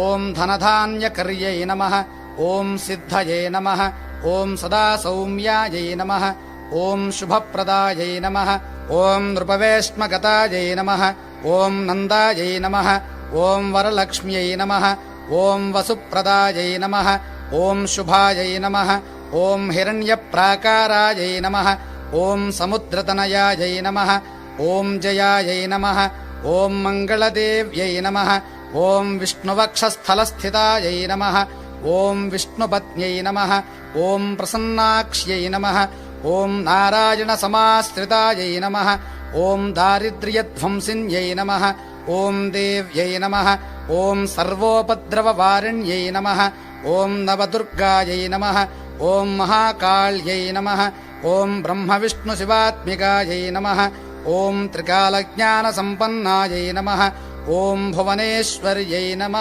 ॐ धनधान्यकर्यै नमः ॐ सिद्धय नमः ॐ सदा सौम्याय नमः ॐ शुभप्रदायै नमः ॐ नृपवेश्मगतायै नमः ॐ नन्दायै नमः ॐ वरलक्ष्म्यै नमः ॐ वसुप्रदायै नमः ॐ शुभायै नमः ॐ हिरण्यप्राकारायै नमः ॐ समुद्रतनयायै नमः ॐ जयायै नमः ॐ मङ्गलदेव्यै नमः ఓం విష్ణువక్షస్థలస్థితాయై నమ ఓం విష్ణుపత్న్యై నమ ఓం ప్రసన్నాక్ష్యై నమ ఓం నారాయణసమాశ్రితాయై నమ ఓం దారిద్ర్యధ్వంసిన్యై నమ ఓం దేవ్యై నమ ఓం సర్వోపద్రవవారిణ్యై నమ ఓం నవదుర్గాయై నమ ఓం మహాకాళ్యై నమ ఓం బ్రహ్మవిష్ణుశివాత్మికాయై నమ ఓం త్రికాలజ్ఞానసంపన్నాయై నమ ఓం భువనేశ్వర్యై నమ.